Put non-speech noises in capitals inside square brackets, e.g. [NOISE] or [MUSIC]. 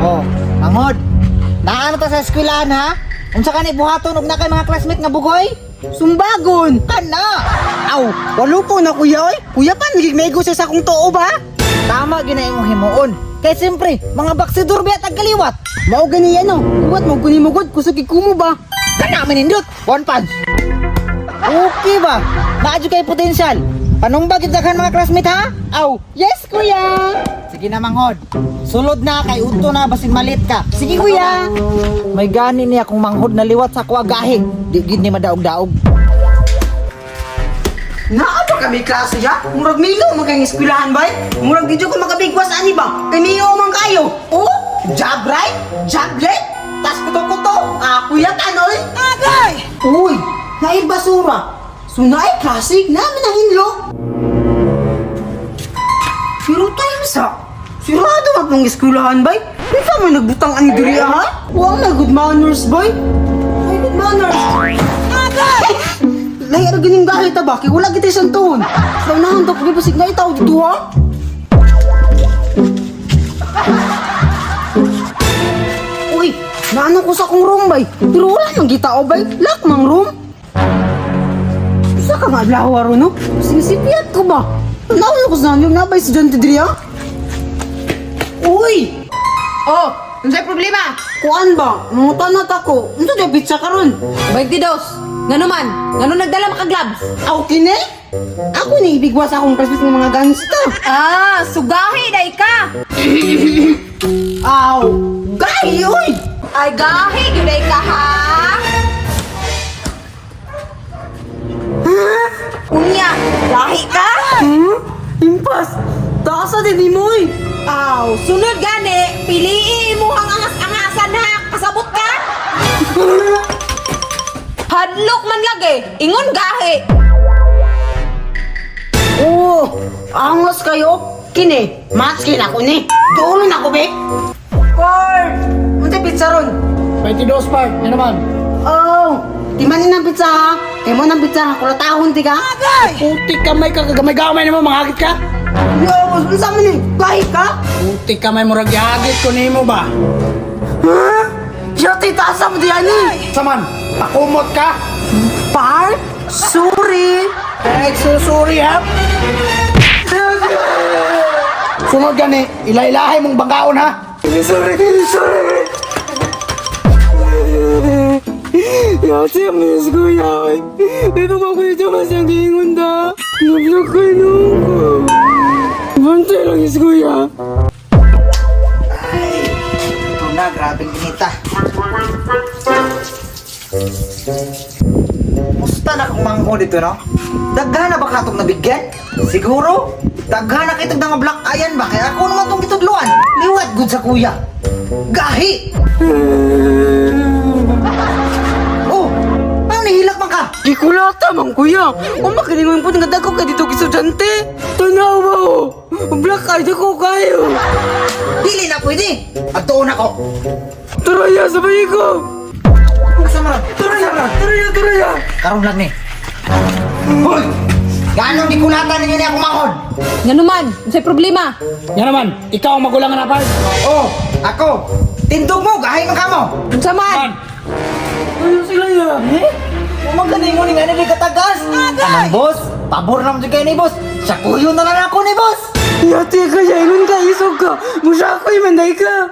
Oh, angod. Naano ta sa eskwelahan ha? Unsa ka ni buhaton og na kay mga classmate nga bugoy? Sumbagon! Kana. Aw, walo po na kuya oy. Kuya pa, nagigmego sa sakong too ba? Tama gina imong himuon. Kay siyempre, mga baksidor biya tag kaliwat. Mao gani yan oh. Kuwat mo guni mo god, kusog ikumo ba? Kana manindot. One punch. Okay ba? Naadyo kay potensyal. Panong ba kita mga classmate ha? Aw, yes kuya. Sige na manghod. Sulod na kay udto na basin malit ka. Sige kuya. May gani niya kung manghod na liwat sa kuwagahig. Di gid ni madaog-daog. Naa ba kami klase ya? Murag milo man kayong eskwelahan ba? Murag dito ko makabigwas ani ba? Kay miyo man kayo. Oh, job right? Job late? Tas kuto-kuto. Ah, kuya tanoy. Agay! Uy, naay basura. Sunay klase namin ang hinlo. Pero tayo sa Sirado ba pang eskwelahan bay? Ka may nagbutang ani diri ha? Huwag na good manners bay. Ay, good manners. Agay! Lahi ara gining gahi ta ba? Kay wala kita isang tuon. Sa unahan to pag pasig na itaw dito ha. Uy, naano ko sa kong room bay. Pero wala nang kita o bay. Lock mang room. Isa ka nga lawa ro no? Sige sipiat ko ba? Nauna ko sa nanyo nabay si John Tidria. Uy! Oh, unsay problema? Kuan ba? Mangutan na tako. Unsa di pizza karon? Bayag dos. Ngano man? Ngano nagdala maka gloves? Aw kini? Ako ni ibigwas akong presbis ng mga gangsta. Ah, sugahi day ka. Aw! Gahi, uy! Ay gahi gyud ka ha. Unya, gahi ka? Hmm? Impas! Taas na din mo eh! Aw, sunod gani, piliin mo ang angas-angasan ha. Kasabot ka? Hadlok man lagi. Ingon gahi. Oo! Angos kayo! Kini, match kin ako ni! Dulo na ako, be! Card! Munti pizza ron! 22 part, ano naman? Oh! Di man ng pizza ha! Kaya mo ng pizza ha! Kulatahon ti ka! Agay! Puti kamay ka, kagamay-gamay naman, mangagit ka. Yo! Ano sa mo ni? Gahi ka? Puti kamay mo, ragyagit ko nimo ba? Ha? Yati, taasa mo diyan eh! Saman, pakumot ka. Par? Sorry! Eh, susuri ha. Sunod gani, ilailahay mong bangkaon ha. Sorry, sorry! Yati, miss ko yan. Pero kung ako ito masyang gingon da. Nablok ko nung ko. Bantay lang is kuya. Ito na, grabing inita. Musta na kung mangko dito, no? Daghan na ba katong nabigyan? Siguro? Daghan na kitag nga black ayan ba? Kaya ako naman itong kitudluan. Liwat good sa kuya. Gahi! [LAUGHS] Oh! Parang nahilak man ka! Di ko lata mang kuya. Kung makilingon po nga dako ka dito kisudante. Eye ko kayo. Dili na pwede! At tuon ako! Turaya sa bayi ko. Ron? Turaya, turaya, turaya. Karoon lang ni. Hoy! Gaano di kulatan ninyo ni ako mangod? Ngano man? Unsay problema? Yan naman, ikaw ang magulang na part. Oh! Ako! Tindog mo! Gahay mo ka mo! Unsa man? Ano sila ya? Eh? Umagaling mo ni nga ni katagas! Anong boss? Pabor naman dyan kayo ni boss! Sa kuyo na lang ako ni boss! Yati ka, yaingon ka, isog ka. Musya ko, imanday ka.